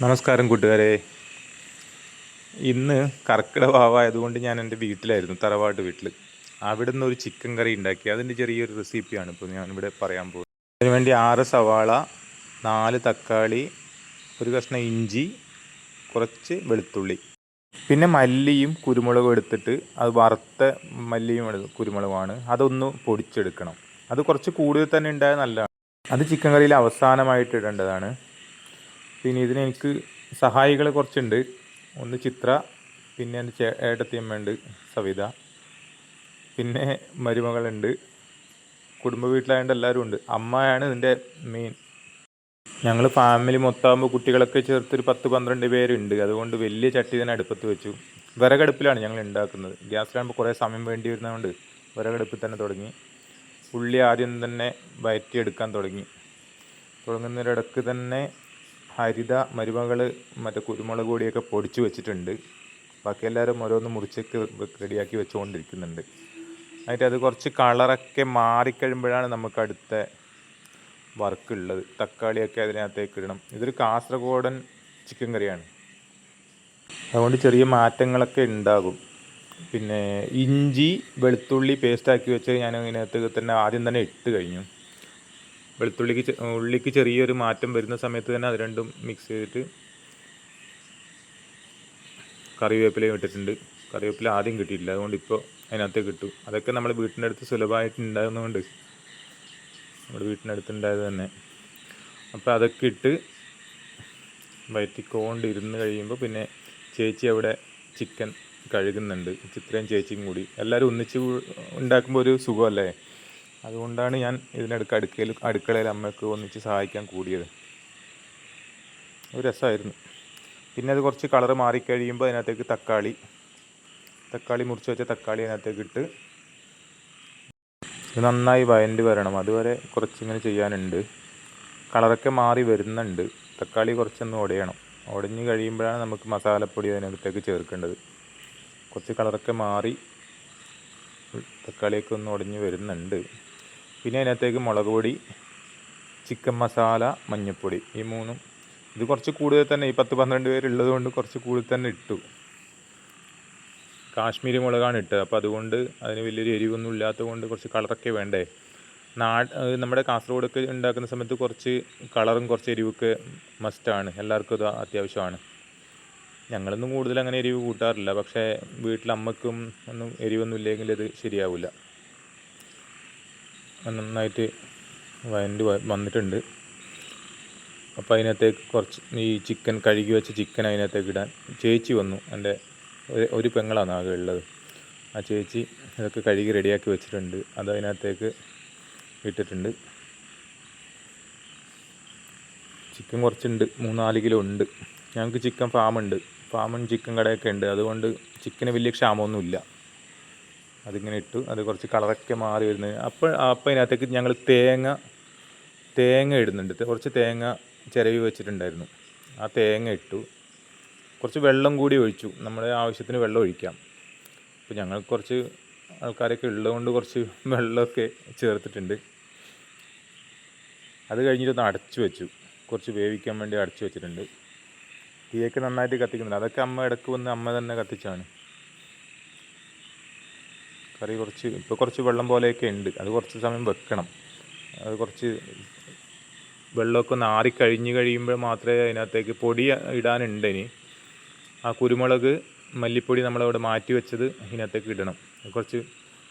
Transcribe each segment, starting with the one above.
നമസ്കാരം കൂട്ടുകാരെ. ഇന്ന് കർക്കിടവാവായതുകൊണ്ട് ഞാൻ എന്റെ വീട്ടിലായിരുന്നു തറവാട്ട് വീട്ടിൽ അവിടെ നിന്ന് ഒരു ചിക്കൻ കറി ഉണ്ടാക്കി. അതിന്റെ ചെറിയൊരു റെസിപ്പിയാണ് ഇപ്പോൾ ഞാനിവിടെ പറയാൻ പോകുന്നത്. അതിനുവേണ്ടി ആറ് സവാള നാല് തക്കാളി ഒരു കഷ്ണം ഇഞ്ചി കുറച്ച് വെളുത്തുള്ളി. പിന്നെ മല്ലിയും കുരുമുളകും എടുത്തിട്ട് അത് വറുത്ത മല്ലിയും കുരുമുളകുമാണ്. അതൊന്ന് പൊടിച്ചെടുക്കണം. അത് കുറച്ച് കൂടുതൽ തന്നെ ഉണ്ടായാൽ നല്ലതാണ്. അത് ചിക്കൻ കറിയിൽ അവസാനമായിട്ട് ഇടേണ്ടതാണ്. പിന്നെ ഇതിന് എനിക്ക് സഹായികൾ കുറച്ചുണ്ട്. ഒന്ന് ചിത്ര പിന്നെ എന്റെ ചേ ഏട്ടത്തിയമ്മയുണ്ട് സവിത. പിന്നെ മരുമകളുണ്ട്. കുടുംബ വീട്ടിലായതുകൊണ്ട് എല്ലാവരും ഉണ്ട്. അമ്മയാണ് ഇതിന്റെ മെയിൻ ഞങ്ങൾ ഫാമിലി മൊത്തമാകുമ്പോൾ കുട്ടികളൊക്കെ ചേർത്തൊരു പത്ത് പന്ത്രണ്ട് പേരുണ്ട്. അതുകൊണ്ട് വലിയ ചട്ടി തന്നെ അടുപ്പത്ത് വെച്ചു. വിറകടുപ്പിലാണ് ഞങ്ങൾ ഉണ്ടാക്കുന്നത് ഗ്യാസിലാകുമ്പോൾ കുറേ സമയം വേണ്ടി വരുന്നതുകൊണ്ട് വിറകടുപ്പിൽ തന്നെ തുടങ്ങി. ഉള്ളി ആദ്യം തന്നെ വയറ്റിയെടുക്കാൻ തുടങ്ങി. തുടങ്ങുന്നതിനിടക്ക് തന്നെ ഹരിത മരുമകൾ മറ്റേ കുരുമുളക് പൊടിയൊക്കെ പൊടിച്ച് വെച്ചിട്ടുണ്ട്. ബാക്കി എല്ലാവരും ഓരോന്ന് മുറിച്ചൊക്കെ റെഡിയാക്കി വെച്ചുകൊണ്ടിരിക്കുന്നുണ്ട്. എന്നിട്ട് അത് കുറച്ച് കളറൊക്കെ മാറിക്കഴിയുമ്പോഴാണ് നമുക്ക് അടുത്ത വർക്ക് ഉള്ളത് തക്കാളിയൊക്കെ അതിനകത്തേക്ക് ഇടണം. ഇതൊരു കാസർഗോഡൻ ചിക്കൻ കറിയാണ്. അതുകൊണ്ട് ചെറിയ മാറ്റങ്ങളൊക്കെ ഉണ്ടാകും. പിന്നെ ഇഞ്ചി വെളുത്തുള്ളി പേസ്റ്റാക്കി വെച്ച് ഞാൻ ഇതിനകത്ത് തന്നെ ആദ്യം തന്നെ ഇട്ട് കഴിഞ്ഞു. വെളുത്തുള്ളിക്ക് ഉള്ളിക്ക് ചെറിയൊരു മാറ്റം വരുന്ന സമയത്ത് തന്നെ അത് രണ്ടും മിക്സ് ചെയ്തിട്ട് കറിവേപ്പിലയും ഇട്ടിട്ടുണ്ട്. കറിവേപ്പില ആദ്യം കിട്ടിയിട്ടില്ല. അതുകൊണ്ട് ഇപ്പോൾ അതിനകത്ത് കിട്ടും. അതൊക്കെ നമ്മൾ വീട്ടിന്റെ അടുത്ത് സുലഭമായിട്ട് ഉണ്ടാകുന്നതുകൊണ്ട് നമ്മുടെ അടുത്ത് ഉണ്ടായത് തന്നെ. അപ്പോൾ അതൊക്കെ ഇട്ട് വയറ്റിക്കൊണ്ട് ഇരുന്ന് കഴിയുമ്പോൾ പിന്നെ ചേച്ചി അവിടെ ചിക്കൻ കഴുകുന്നുണ്ട്. ചിത്രയും ചേച്ചിയും കൂടി. എല്ലാവരും ഒന്നിച്ച് ഉണ്ടാക്കുമ്പോൾ ഒരു സുഖമല്ലേ? അതുകൊണ്ടാണ് ഞാൻ ഇതിനടുക്ക് അടുക്കയിൽ അടുക്കളയിൽ അമ്മയ്ക്ക് ഒന്നിച്ച് സഹായിക്കാൻ കൂടിയത്. ഒരു രസമായിരുന്നു. പിന്നെ അത് കുറച്ച് കളർ മാറിക്കഴിയുമ്പോൾ അതിനകത്തേക്ക് തക്കാളി തക്കാളി മുറിച്ച് വെച്ച തക്കാളി അതിനകത്തേക്ക് ഇട്ട് നന്നായി വയണ്ട് വരണം. അതുവരെ കുറച്ചിങ്ങനെ ചെയ്യാനുണ്ട്. കളറൊക്കെ മാറി വരുന്നുണ്ട്. തക്കാളി കുറച്ചൊന്ന് ഉടയണം ഉടഞ്ഞ് കഴിയുമ്പോഴാണ് നമുക്ക് മസാലപ്പൊടി അതിനകത്തേക്ക് ചേർക്കേണ്ടത്. കുറച്ച് കളറൊക്കെ മാറി തക്കാളിയൊക്കെ ഒന്ന് ഉടഞ്ഞ് വരുന്നുണ്ട്. പിന്നെ അതിനകത്തേക്ക് മുളക് പൊടി ചിക്കൻ മസാല മഞ്ഞൾപ്പൊടി ഈ മൂന്നും. ഇത് കുറച്ച് കൂടുതൽ തന്നെ ഈ പത്ത് പന്ത്രണ്ട് പേരുള്ളത് കൊണ്ട് കുറച്ച് കൂടുതൽ തന്നെ ഇട്ടു. കാശ്മീരി മുളകാണ് ഇട്ടത്. അപ്പോൾ അതുകൊണ്ട് അതിന് വലിയൊരു എരിവൊന്നും ഇല്ലാത്തത് കൊണ്ട് കുറച്ച് കളറൊക്കെ വേണ്ടേ? അത് നമ്മുടെ കാസർഗോഡൊക്കെ ഉണ്ടാക്കുന്ന സമയത്ത് കുറച്ച് കളറും കുറച്ച് എരിവൊക്കെ മസ്റ്റാണ് എല്ലാവർക്കും അത് അത്യാവശ്യമാണ്. ഞങ്ങളൊന്നും കൂടുതൽ അങ്ങനെ എരിവ് കൂട്ടാറില്ല. പക്ഷേ വീട്ടിൽ അമ്മക്കും ഒന്നും എരിവൊന്നും ഇല്ലെങ്കിൽ അത് ശരിയാവില്ല. നന്നായിട്ട് വയണ്ട് വന്നിട്ടുണ്ട്. അപ്പോൾ അതിനകത്തേക്ക് കുറച്ച് ഈ ചിക്കൻ കഴുകി വെച്ച ചിക്കൻ അതിനകത്തേക്ക് ഇടാൻ ചേച്ചി വന്നു. എന്റെ ഒരു ഒരു പെങ്ങളാണ് ആകെ ഉള്ളത്. ആ ചേച്ചി ഇതൊക്കെ കഴുകി റെഡിയാക്കി വെച്ചിട്ടുണ്ട്. അത് അതിനകത്തേക്ക് ഇട്ടിട്ടുണ്ട്. ചിക്കൻ കുറച്ചുണ്ട്. മൂന്നാൽ കിലോ ഉണ്ട്. ഞങ്ങൾക്ക് ചിക്കൻ ഫാമുണ്ട്. ഫാമും ചിക്കൻ കടയൊക്കെ ഉണ്ട്. അതുകൊണ്ട് ചിക്കന് വലിയ ക്ഷാമമൊന്നുമില്ല. അതിങ്ങനെ ഇട്ടു. അത് കുറച്ച് കളറൊക്കെ മാറി വരുന്നത് അപ്പോൾ അപ്പോൾ അതിനകത്തേക്ക് ഞങ്ങൾ തേങ്ങ തേങ്ങ ഇടുന്നുണ്ട്. കുറച്ച് തേങ്ങ ചിരവി വെച്ചിട്ടുണ്ടായിരുന്നു. ആ തേങ്ങ ഇട്ടു. കുറച്ച് വെള്ളം കൂടി ഒഴിച്ചു. നമ്മുടെ ആവശ്യത്തിന് വെള്ളം ഒഴിക്കാം. അപ്പോൾ ഞങ്ങൾ കുറച്ച് ആൾക്കാരൊക്കെ ഉള്ളതുകൊണ്ട് കുറച്ച് വെള്ളമൊക്കെ ചേർത്തിട്ടുണ്ട്. അത് കഴിഞ്ഞിട്ടൊന്ന് അടച്ചു വെച്ചു. കുറച്ച് വേവിക്കാൻ വേണ്ടി അടച്ചു വെച്ചിട്ടുണ്ട്. തീയൊക്കെ നന്നായിട്ട് കത്തിക്കുന്നുണ്ട്. അതൊക്കെ അമ്മ ഇടയ്ക്ക് വന്ന് അമ്മ തന്നെ കത്തിച്ചാണ്. കറി കുറച്ച് ഇപ്പോൾ കുറച്ച് വെള്ളം പോലെയൊക്കെ ഉണ്ട്. അത് കുറച്ച് സമയം വെക്കണം. അത് കുറച്ച് വെള്ളമൊക്കെ ഒന്ന് ആറിക്കഴിഞ്ഞ് കഴിയുമ്പോൾ മാത്രമേ അതിനകത്തേക്ക് പൊടി ഇടാനുണ്ട് ഇനി. ആ കുരുമുളക് മല്ലിപ്പൊടി നമ്മളവിടെ മാറ്റി വെച്ചത് ഇതിനകത്തേക്ക് ഇടണം. കുറച്ച്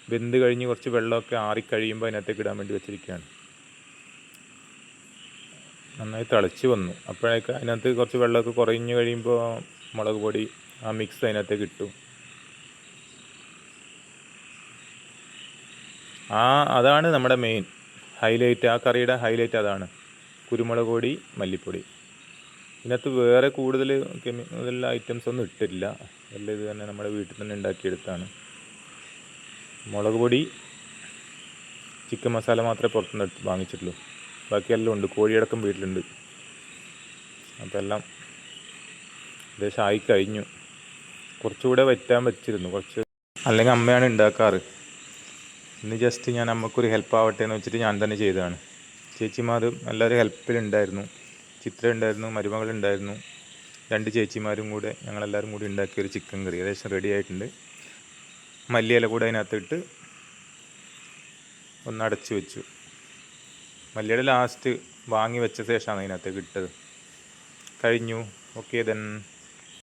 വെന്ത് കഴിഞ്ഞ് കുറച്ച് വെള്ളമൊക്കെ ആറിക്കഴിയുമ്പോൾ അതിനകത്തേക്ക് ഇടാൻ വേണ്ടി വെച്ചിരിക്കുകയാണ്. നന്നായി തിളച്ച് വന്നു. അപ്പോഴേക്ക് അതിനകത്ത് കുറച്ച് വെള്ളമൊക്കെ കുറഞ്ഞ് കഴിയുമ്പോൾ മുളക് പൊടി ആ മിക്സ് അതിനകത്തേക്ക് ഇട്ടു. ആ അതാണ് നമ്മുടെ മെയിൻ ഹൈലൈറ്റ് ആ കറിയുടെ ഹൈലൈറ്റ് അതാണ്. കുരുമുളക് പൊടി മല്ലിപ്പൊടി. ഇതിനകത്ത് വേറെ കൂടുതൽ കെമിക്കൽ ഐറ്റംസ് ഒന്നും ഇട്ടില്ല എല്ലാം ഇത് തന്നെ നമ്മുടെ വീട്ടിൽ തന്നെ ഉണ്ടാക്കിയെടുത്താണ്. മുളക് പൊടി ചിക്കൻ മസാല മാത്രമേ പുറത്തുനിന്ന് വാങ്ങിച്ചിട്ടുള്ളൂ. ബാക്കിയെല്ലാം ഉണ്ട്. കോഴിയടക്കം വീട്ടിലുണ്ട്. അപ്പോൾ എല്ലാം ഏകദേശം ആയി കഴിഞ്ഞു. കുറച്ചുകൂടെ വറ്റാൻ വെച്ചിരുന്നു. കുറച്ച് അല്ലെങ്കിൽ അമ്മയാണ് ഉണ്ടാക്കാറ്. ഇന്ന് ജസ്റ്റ് ഞാൻ നമുക്കൊരു ഹെൽപ്പ് ആവട്ടെ എന്ന് വെച്ചിട്ട് ഞാൻ തന്നെ ചെയ്തതാണ്. ചേച്ചിമാരും എല്ലാവരും ഹെൽപ്പിലുണ്ടായിരുന്നു ചിത്ര ഉണ്ടായിരുന്നു മരുമകൾ ഉണ്ടായിരുന്നു രണ്ട് ചേച്ചിമാരും കൂടെ ഞങ്ങളെല്ലാവരും കൂടി ഉണ്ടാക്കിയ ഒരു ചിക്കൻ കറി ഏകദേശം റെഡി ആയിട്ടുണ്ട്. മല്ലിയില കൂടെ അതിനകത്തിട്ട് ഒന്ന് അടച്ചു വെച്ചു. മല്ലിയുടെ ലാസ്റ്റ് വാങ്ങി വെച്ച ശേഷമാണ് അതിനകത്തേക്ക് കിട്ടത് കഴിഞ്ഞു. Okay then